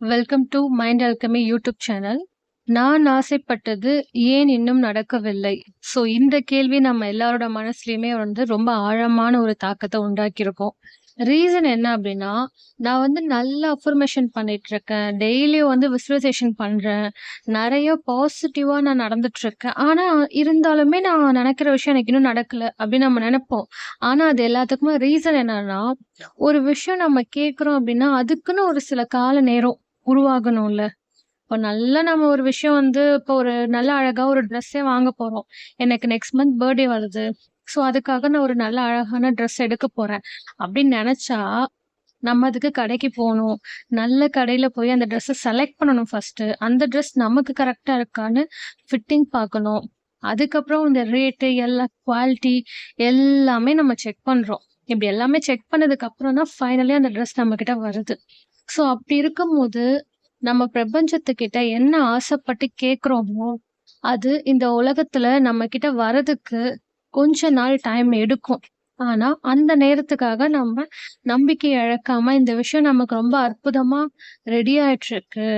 Welcome to mind alchemy YouTube channel. நான் ஆசைப்பட்டது ஏன் இன்னும் நடக்கவில்லை? ஸோ இந்த கேள்வி நம்ம எல்லாரோட மனசுலையுமே வந்து ரொம்ப ஆழமான ஒரு தாக்கத்தை உண்டாக்கியிருக்கோம் ரீசன் என்ன அப்படின்னா நான் வந்து நல்ல அஃபர்மேஷன் பண்ணிட்டுருக்கேன். டெய்லியும் வந்து விசுவலைசேஷன் பண்றேன். நிறைய பாசிட்டிவா நான் நடந்துட்டுருக்கேன். ஆனா, இருந்தாலுமே நான் நினைக்கிற விஷயம் எனக்கு இன்னும் நடக்கல அப்படின்னு நம்ம நினைப்போம் ஆனா, அது எல்லாத்துக்குமே ரீசன் என்னன்னா, ஒரு விஷயம் நம்ம கேட்குறோம் அப்படின்னா அதுக்குன்னு ஒரு சில கால நேரம் உருவாகணும்ல. இப்போ நல்லா நம்ம ஒரு விஷயம் வந்து இப்போ ஒரு நல்ல அழகா ஒரு ட்ரெஸ்ஸே வாங்க போறோம். எனக்கு நெக்ஸ்ட் மந்த் பர்த்டே வருது. ஸோ அதுக்காக நான் ஒரு நல்ல அழகான ட்ரெஸ் எடுக்க போறேன். அப்படின்னு நினச்சா நம்ம அதுக்கு கடைக்கு போகணும் நல்ல கடையில் போய் அந்த ட்ரெஸ்ஸை செலக்ட் பண்ணணும் ஃபர்ஸ்ட்டு. அந்த ட்ரெஸ் நமக்கு கரெக்டாக இருக்கான்னு ஃபிட்டிங் பார்க்கணும். அதுக்கப்புறம் இந்த ரேட்டு, எல்லா குவாலிட்டி எல்லாமே நம்ம செக் பண்ணுறோம் இப்படி எல்லாமே செக் பண்ணதுக்கு அப்புறம் தான் ஃபைனலி அந்த ட்ரெஸ் நம்மகிட்ட வருது. ஸோ அப்படி இருக்கும்போது, நம்ம பிரபஞ்சத்துக்கிட்ட என்ன ஆசைப்பட்டு கேட்குறோமோ, அது இந்த உலகத்துல நம்மகிட்ட வரதுக்கு கொஞ்ச நாள் டைம் எடுக்கும். ஆனா, அந்த நேரத்துக்காக நம்ம நம்பிக்கை இழக்காம, இந்த விஷயம் நமக்கு ரொம்ப அற்புதமா ரெடி ஆயிட்டுருக்கு.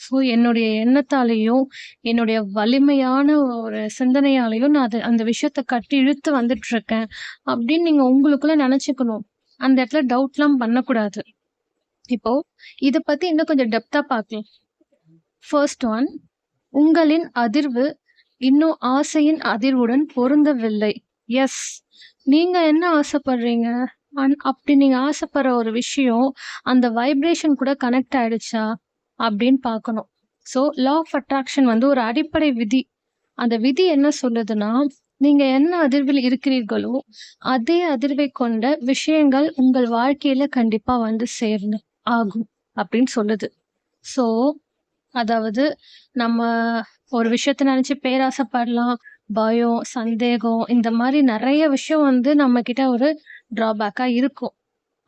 ஸோ என்னுடைய எண்ணத்தாலேயும் என்னுடைய வலிமையான ஒரு சிந்தனையாலையும் நான் அது அந்த விஷயத்த கட்டி இழுத்து வந்துட்டுருக்கேன். அப்படின்னு நீங்க உங்களுக்குள்ள நினச்சிக்கணும் அந்த இடத்துல டவுட்லாம் பண்ணக்கூடாது. இப்போ இதை பத்தி இன்னும் கொஞ்சம் டெப்தா பார்க்கலாம். ஃபர்ஸ்ட் ஒன் உங்களின் அதிர்வு இன்னும் ஆசையின் அதிர்வுடன் பொருந்தவில்லை. எஸ். நீங்க என்ன ஆசைப்படுறீங்க? அன் அப்படி நீங்க ஆசைப்படுற ஒரு விஷயம், அந்த வைப்ரேஷன் கூட கனெக்ட் ஆயிடுச்சா? அப்படின்னு பார்க்கணும். ஸோ லா ஆஃப் அட்ராக்ஷன் வந்து ஒரு அடிப்படை விதி. அந்த விதி என்ன சொல்லுதுன்னா, நீங்க என்ன அதிர்வில் இருக்கிறீர்களோ, அதே அதிர்வை கொண்ட விஷயங்கள் உங்கள் வாழ்க்கையில கண்டிப்பா வந்து சேரணும் ஆகும். அப்படின்னு சொல்லுது. ஸோ, அதாவது நம்ம ஒரு விஷயத்த நினச்சி பேராசைப்படலாம். பயம், சந்தேகம் இந்த மாதிரி நிறைய விஷயம் வந்து நம்ம கிட்ட ஒரு ட்ராபேக்கா இருக்கும்.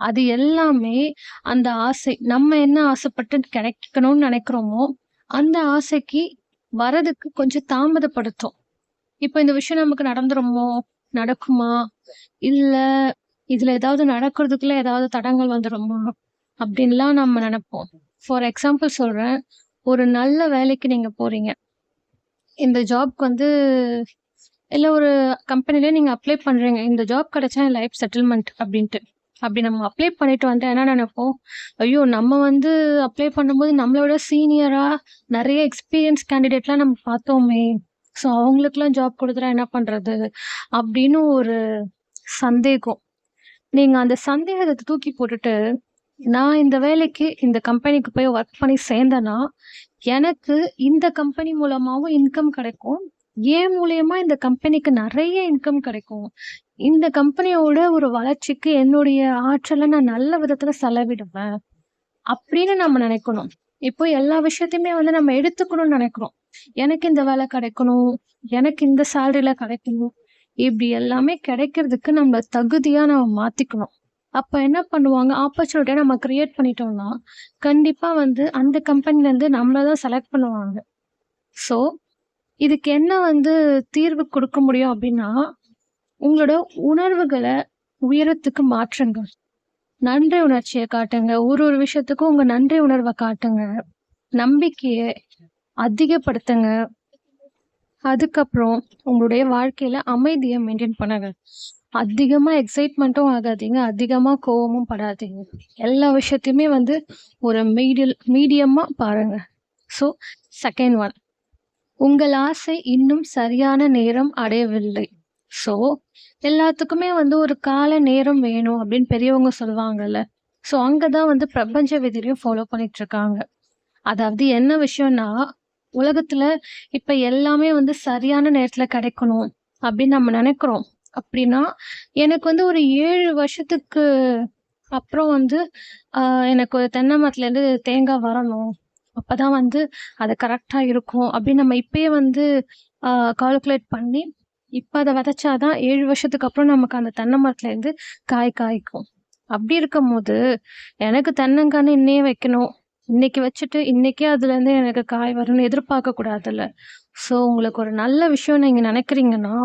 அது எல்லாமே அந்த ஆசை நம்ம என்ன ஆசைப்பட்டு கிடைக்கணும்னு நினைக்கிறோமோ அந்த ஆசைக்கு வரதுக்கு கொஞ்சம் தாமதப்படுத்தும். இப்போ இந்த விஷயம் நமக்கு நடந்துருமோ? நடக்குமா? இல்லை இதுல ஏதாவது நடக்கிறதுக்குள்ள ஏதாவது தடங்கள் வந்துடுமா அப்படின்லாம் நம்ம நினைப்போம் ஃபார் எக்ஸாம்பிள் சொல்கிறேன் ஒரு நல்ல வேலைக்கு நீங்கள் போகிறீங்க இந்த ஜாப்க்கு வந்து இல்லை ஒரு கம்பெனிலே நீங்கள் அப்ளை பண்ணுறீங்க இந்த ஜாப் கிடைச்சா என் லைஃப் செட்டில்மெண்ட் அப்படின்ட்டு அப்படி நம்ம அப்ளை பண்ணிட்டு வந்தால் என்ன நினைப்போம் ஐயோ! நம்ம வந்து அப்ளை பண்ணும்போது நம்மளோட சீனியராக நிறைய எக்ஸ்பீரியன்ஸ் கேண்டிடேட்லாம் நம்ம பார்த்தோமே! ஸோ அவங்களுக்குலாம் ஜாப் கொடுத்துட்டா என்ன பண்ணுறது அப்படின்னு ஒரு சந்தேகம். நீங்கள் அந்த சந்தேகத்தை தூக்கி போட்டுட்டு, நான் இந்த வேலைக்கு இந்த கம்பெனிக்கு போய் ஒர்க் பண்ணி சேர்ந்தேன்னா, எனக்கு இந்த கம்பெனி மூலமாகவும் இன்கம் கிடைக்கும். ஏன் மூலியமா இந்த கம்பெனிக்கு நிறைய இன்கம் கிடைக்கும். இந்த கம்பெனியோட ஒரு வளர்ச்சிக்கு என்னுடைய ஆற்றலை நான் நல்ல விதத்துல செலவிடுவேன். அப்படின்னு நம்ம நினைக்கணும் இப்போ எல்லா விஷயத்தையுமே வந்து நம்ம எடுத்துக்கணும்னு நினைக்கிறோம் எனக்கு இந்த வேலை கிடைக்கணும். எனக்கு இந்த சேலரியில கிடைக்கணும். இப்படி எல்லாமே கிடைக்கிறதுக்கு நம்ம தகுதியா நம்ம மாத்திக்கணும். அப்போ என்ன பண்ணுவாங்க, ஆப்பர்ச்சுனிட்டியாக நம்ம கிரியேட் பண்ணிட்டோம்னா, கண்டிப்பாக வந்து அந்த கம்பெனிலேருந்து நம்மளை தான் செலக்ட் பண்ணுவாங்க. ஸோ, இதுக்கு என்ன வந்து தீர்வு கொடுக்க முடியும் அப்படின்னா உங்களோட உணர்வுகளை உயரத்துக்கு மாற்றுங்க. நன்றி உணர்ச்சியை காட்டுங்க. ஒரு ஒரு விஷயத்துக்கும் உங்கள் நன்றி உணர்வை காட்டுங்க. நம்பிக்கையை அதிகப்படுத்துங்க. அதுக்கப்புறம் உங்களுடைய வாழ்க்கையில் அமைதியை மெயின்டெயின் பண்ணுங்க. அதிகமாக எக்ஸைட்மெண்ட்டும் ஆகாதீங்க. அதிகமாக கோவமும் படாதீங்க. எல்லா விஷயத்தையுமே வந்து ஒரு மீடியல் மீடியமாக பாருங்கள் ஸோ, செகண்ட் ஒன் உங்கள் ஆசை இன்னும் சரியான நேரம் அடையவில்லை. ஸோ, எல்லாத்துக்குமே வந்து ஒரு கால நேரம் வேணும் அப்படின்னு பெரியவங்க சொல்லுவாங்கல்ல. ஸோ, அங்கே தான் வந்து பிரபஞ்ச விதிலையும் ஃபாலோ பண்ணிகிட்ருக்காங்க அதாவது என்ன விஷயம்னா, உலகத்துல இப்ப எல்லாமே வந்து சரியான நேரத்துல கிடைக்கணும் அப்படின்னு நம்ம நினைக்கிறோம் அப்படின்னா எனக்கு வந்து ஒரு ஏழு வருஷத்துக்கு அப்புறம் வந்து எனக்கு ஒரு தென்னை மரத்துலேருந்து தேங்காய் வரணும். அப்பதான் வந்து அது கரெக்டாக இருக்கும். அப்படின்னு நம்ம இப்பயே வந்து கால்குலேட் பண்ணி, இப்ப அதை விதைச்சாதான் ஏழு வருஷத்துக்கு அப்புறம் நமக்கு அந்த தென்னை மரத்துலேருந்து காய் காய்க்கும். அப்படி இருக்கும் போது எனக்கு தென்னங்கான்னு இன்னையே வைக்கணும். இன்னைக்கு வச்சுட்டு, இன்னைக்கே அதுலேருந்து எனக்கு காய் வரும்னு எதிர்பார்க்க கூடாதுல்ல. ஸோ, உங்களுக்கு ஒரு நல்ல விஷயம் நீங்கள் நினைக்கிறீங்கன்னா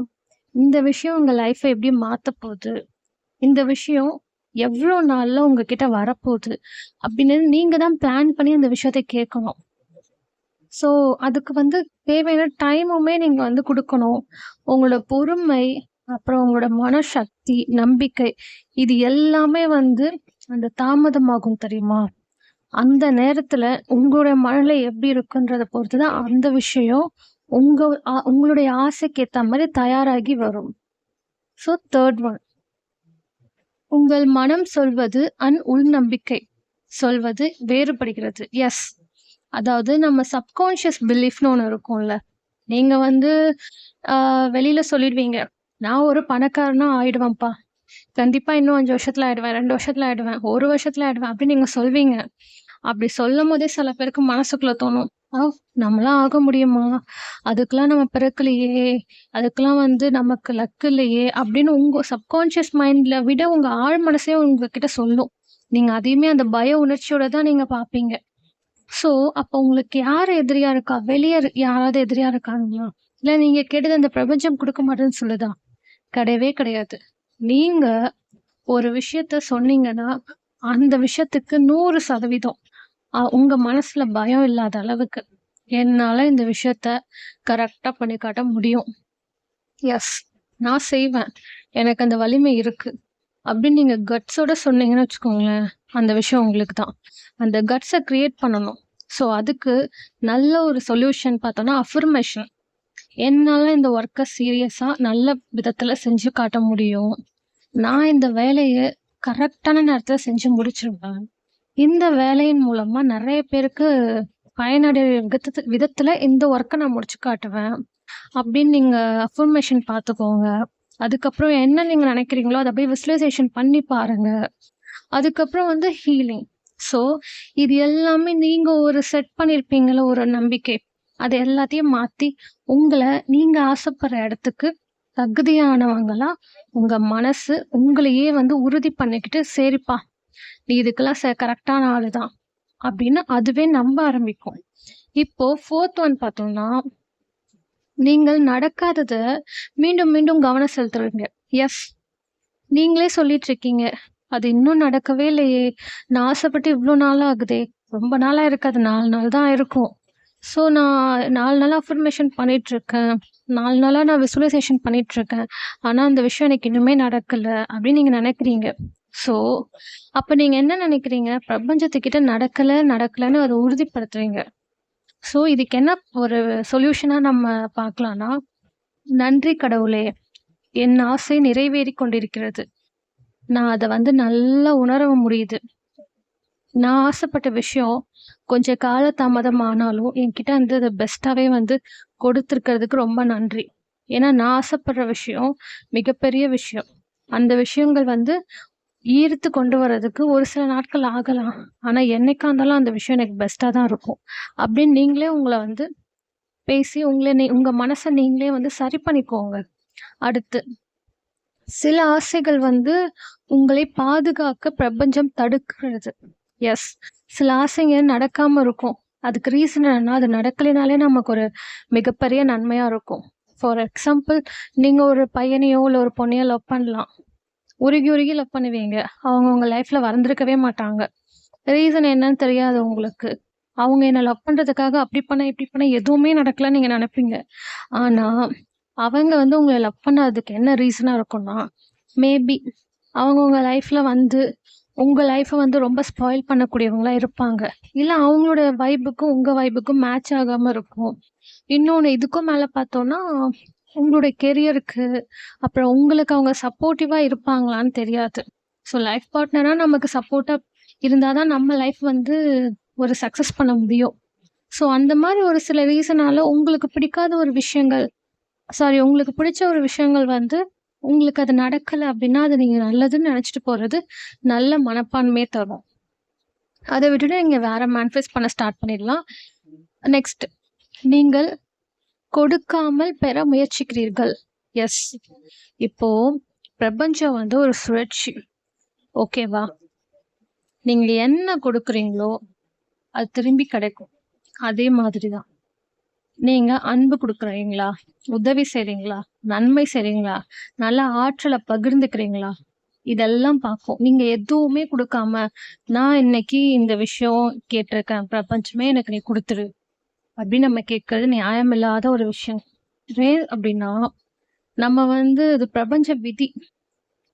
இந்த விஷயம் உங்கள் லைஃப்பை எப்படி மாற்ற போகுது இந்த விஷயம் எவ்வளோ நாளில் உங்ககிட்ட வரப்போகுது? அப்படின்னு நீங்கள் தான் பிளான் பண்ணி அந்த விஷயத்த கேட்கணும். ஸோ அதுக்கு வந்து தேவையான டைமுமே நீங்கள் வந்து கொடுக்கணும். உங்களோட பொறுமை அப்புறம் உங்களோட மனசக்தி நம்பிக்கை இது எல்லாமே வந்து அந்த தாமதமாகும் தெரியுமா? அந்த நேரத்துல உங்களுடைய மனநிலை எப்படி இருக்குன்றத பொறுத்து தான் அந்த விஷயம் உங்க உங்களுடைய ஆசைக்கு ஏத்த மாதிரி தயாராகி வரும். ஸோ தேர்ட் ஒன் உங்கள் மனம் சொல்வது அன் உள்நம்பிக்கை. சொல்வது வேறுபடுகிறது. எஸ் அதாவது நம்ம சப்கான்ஷியஸ் பிலீஃப்னு ஒன்று இருக்கும்ல. நீங்க வந்து ஆஹ், வெளியில சொல்லிடுவீங்க. நான் ஒரு பணக்காரனா ஆயிடுவேன்ப்பா. கண்டிப்பா இன்னும் அஞ்சு வருஷத்துல ஆயிடுவேன் ரெண்டு வருஷத்துல ஆயிடுவேன் ஒரு வருஷத்துல ஆயிடுவேன் அப்படின்னு நீங்க சொல்வீங்க. அப்படி சொல்லும் போதே சில பேருக்கு மனசுக்குள்ள தோணும் நம்மளாம் ஆக முடியுமா? அதுக்கெல்லாம் நம்ம பிறக்கலையே அதுக்கெல்லாம் வந்து நமக்கு லக்கு இல்லையே அப்படின்னு உங்க சப்கான்ஷியஸ் மைண்ட்ல விட உங்க ஆழ் மனசே உங்ககிட்ட சொல்லும். நீங்க அதையுமே அந்த பய உணர்ச்சியோட தான் நீங்க பாப்பீங்க ஸோ அப்போ உங்களுக்கு யார் எதிரியா இருக்கா? வெளியே யாராவது எதிரியா இருக்காங்களா? இல்ல நீங்க கேட்டது அந்த பிரபஞ்சம் கொடுக்க மாட்டேன்னு சொல்லுதா? கிடையவே கிடையாது. நீங்க ஒரு விஷயத்த சொன்னீங்கன்னா அந்த விஷயத்துக்கு நூறு சதவீதம் உங்கள் உங்க மனசுல பயம் இல்லாத அளவுக்கு என்னால இந்த விஷயத்த கரெக்டா பண்ணி காட்ட முடியும். எஸ் நான் செய்வேன். எனக்கு அந்த வலிமை இருக்கு. அப்படின்னு நீங்க கட்ஸோட சொன்னீங்கன்னு வச்சுக்கோங்களேன் அந்த விஷயம் உங்களுக்கு தான். அந்த கட்ஸை கிரியேட் பண்ணணும். ஸோ அதுக்கு நல்ல ஒரு சொல்யூஷன் பார்த்தோம்னா அஃபர்மேஷன் என்னால் இந்த ஒர்க்கை சீரியஸாக நல்ல விதத்தில் செஞ்சு காட்ட முடியும். நான் இந்த வேலையை கரெக்டான நேரத்தில் செஞ்சு முடிச்சிருவேன். இந்த வேலையின் மூலமா நிறைய பேருக்கு பயனடைய விதத்து விதத்துல இந்த ஒர்க்கை நான் முடிச்சு காட்டுவேன். அப்படின்னு நீங்க அஃபர்மேஷன் பார்த்துக்கோங்க. அதுக்கப்புறம் என்ன நீங்க நினைக்கிறீங்களோ அதை அப்படியே விசுவலைசேஷன் பண்ணி பாருங்க. அதுக்கப்புறம் வந்து ஹீலிங் ஸோ இது எல்லாமே நீங்க ஒரு செட் பண்ணியிருப்பீங்கள ஒரு நம்பிக்கை. அது எல்லாத்தையும் மாத்தி உங்களை நீங்க ஆசைப்படுற இடத்துக்கு தகுதியானவங்களா உங்க மனசு உங்களையே வந்து உறுதி பண்ணிக்கிட்டு சரிப்பா நீ இதுக்கெல்லாம் ச கரெக்டான ஆள் தான் அப்படின்னு அதுவே நம்ப ஆரம்பிக்கும். இப்போ ஃபோர்த் ஒன் பார்த்தோம்னா நீங்கள் நடக்காதத மீண்டும் மீண்டும் கவனம் செலுத்துறீங்க. எஸ் நீங்களே சொல்லிட்டு இருக்கீங்க அது இன்னும் நடக்கவே இல்லையே. நான் ஆசைப்பட்டு இவ்வளோ நாளாக ஆகுதே. ரொம்ப நாளா இருக்காது நாலு நாள் தான் இருக்கும். ஸோ நான் நாலு நாளாக அஃபர்மேஷன் பண்ணிட்டு இருக்கேன் நாலு நாளாக நான் விசுவலைசேஷன் பண்ணிட்டு இருக்கேன் ஆனால் அந்த விஷயம் எனக்கு இன்னுமே நடக்கல அப்படின்னு நீங்கள் நினைக்கிறீங்க. ஸோ அப்போ நீங்கள் என்ன நினைக்கிறீங்க? பிரபஞ்சத்துக்கிட்ட நடக்கலை நடக்கலைன்னு அதை உறுதிப்படுத்துறீங்க. ஸோ இதுக்கு என்ன ஒரு சொல்யூஷனாக நம்ம பார்க்கலாம்னா நன்றி கடவுளே என் ஆசை நிறைவேறி கொண்டிருக்கிறது. நான் அதை வந்து நல்லா உணர முடியுது. நான் ஆசைப்பட்ட விஷயம் கொஞ்சம் கால தாமதம் ஆனாலும் என்கிட்ட வந்து அதை பெஸ்ட்டாகவே வந்து கொடுத்துருக்கிறதுக்கு ரொம்ப நன்றி. ஏன்னா நான் ஆசைப்படுற விஷயம் மிகப்பெரிய விஷயம். அந்த விஷயங்கள் வந்து ஈர்த்து கொண்டு வர்றதுக்கு ஒரு சில நாட்கள் ஆகலாம். ஆனால் என்னைக்கா இருந்தாலும் அந்த விஷயம் எனக்கு பெஸ்ட்டாக தான் இருக்கும். அப்படின்னு நீங்களே உங்களை வந்து பேசி உங்களை நீ உங்கள் மனசை நீங்களே வந்து சரி பண்ணிக்கோங்க. அடுத்து சில ஆசைகள் வந்து உங்களை பாதுகாக்க பிரபஞ்சம் தடுக்கிறது. எஸ் சில ஆசைங்க நடக்காமல் இருக்கும். அதுக்கு ரீசன் என்னன்னா அது நடக்கலைனாலே நமக்கு ஒரு மிகப்பெரிய நன்மையாக இருக்கும். ஃபார் எக்ஸாம்பிள் நீங்கள் ஒரு பையனையோ இல்லை ஒரு பொண்ணையோ லவ் பண்ணலாம். உருகி உருகி லவ் பண்ணுவீங்க. அவங்க உங்க லைஃப்ல வறந்துருக்கவே மாட்டாங்க. ரீசன் என்னன்னு தெரியாது உங்களுக்கு. அவங்க என்னை லவ் பண்ணுறதுக்காக அப்படி பண்ண இப்படி பண்ண எதுவுமே நடக்கலன்னு நீங்கள் நினைப்பீங்க. ஆனால் அவங்க வந்து உங்களை லவ் பண்ணாததுக்கு என்ன ரீசனாக இருக்கும்னா மேபி அவங்க உங்கள் லைஃப்பில் வந்து உங்கள் லைஃப்பை வந்து ரொம்ப ஸ்பாயில் பண்ணக்கூடியவங்களாக இருப்பாங்க. இல்லை அவங்களோட வைபுக்கும் உங்கள் வைபுக்கும் மேட்ச் ஆகாமல் இருக்கும். இன்னொன்று இதுக்கும் மேலே பார்த்தோன்னா உங்களுடைய கெரியருக்கு அப்புறம் உங்களுக்கு அவங்க சப்போர்ட்டிவாக இருப்பாங்களான்னு தெரியாது. ஸோ லைஃப் பார்ட்னராக நமக்கு சப்போர்ட்டாக இருந்தால் தான் நம்ம லைஃப் வந்து ஒரு சக்ஸஸ் பண்ண முடியும். ஸோ அந்த மாதிரி ஒரு சில ரீசனால உங்களுக்கு பிடிக்காத ஒரு விஷயங்கள் சாரி உங்களுக்கு பிடிச்ச ஒரு விஷயங்கள் வந்து உங்களுக்கு அது நடக்கலை அப்படின்னா அது நீங்கள் நல்லதுன்னு நினச்சிட்டு போகிறது நல்ல மனப்பான்மையே தரும். அதை விட்டுட்டு நீங்கள் வேற மேனிஃபெஸ்ட் பண்ண ஸ்டார்ட் பண்ணிடலாம். நெக்ஸ்ட் நீங்கள் கொடுக்காமல் பெற முயற்சிக்கிறீர்கள். எஸ் இப்போ பிரபஞ்சம் வந்து ஒரு சுழற்சி. ஓகேவா நீங்க என்ன கொடுக்குறீங்களோ அது திரும்பி கிடைக்கும். அதே மாதிரி தான் நீங்க அன்பு கொடுக்குறீங்களா? உதவி செய்றீங்களா? நன்மை செய்றீங்களா? நல்ல ஆற்றலை பகிர்ந்துக்கிறீங்களா? இதெல்லாம் பார்க்கும். நீங்க எதுவுமே கொடுக்காம "நான் இன்னைக்கு இந்த விஷயம் கேட்டிருக்கேன். பிரபஞ்சமே எனக்கு நீ கொடுத்துரு. அப்படின்னு நம்ம கேட்கறது நியாயமில்லாத ஒரு விஷயம். ஏன் அப்படின்னா, நம்ம வந்து இது பிரபஞ்ச விதி.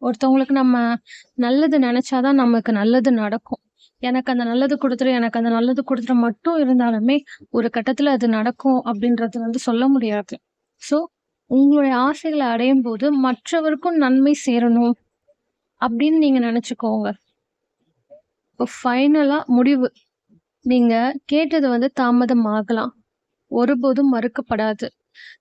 ஒருத்தவங்களுக்கு நம்ம நல்லது நினைச்சாதான் நமக்கு நல்லது நடக்கும். எனக்கு அந்த நல்லது கொடுத்துரு எனக்கு அந்த நல்லது கொடுத்துரு மட்டும் இருந்தாலுமே, ஒரு கட்டத்துல அது நடக்கும் அப்படின்றது வந்து சொல்ல முடியாது. ஸோ, உங்களுடைய ஆசைகளை அடையும் போது மற்றவருக்கும் நன்மை சேரணும் அப்படின்னு நீங்க நினைச்சுக்கோங்க இப்போ ஃபைனலா முடிவு. நீங்க கேட்டது வந்து தாமதம் ஆகலாம். ஒருபோதும் மறுக்கப்படாது.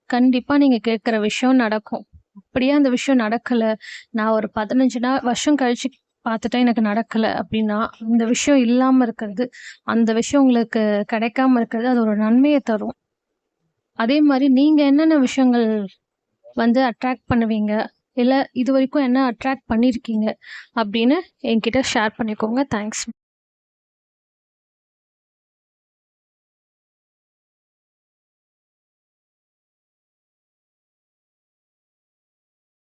கண்டிப்பா நீங்க கேட்குற விஷயம் நடக்கும். அப்படியே அந்த விஷயம் நடக்கல, நான் ஒரு 15 நாள் வருஷம் கழிச்சு பார்த்துட்டேன் எனக்கு நடக்கல அப்படின்னா, இந்த விஷயம் இல்லாம இருக்கிறது, அந்த விஷயம் உங்களுக்கு கிடைக்காம இருக்கிறது, அது ஒரு நன்மையை தரும். அதே மாதிரி நீங்க என்னென்ன விஷயங்கள் வந்து அட்ராக்ட் பண்ணுவீங்க? இல்லை இது வரைக்கும் என்ன அட்ராக்ட் பண்ணியிருக்கீங்க? அப்படின்னு என்கிட்ட ஷேர் பண்ணிக்கோங்க. தேங்க்ஸ்.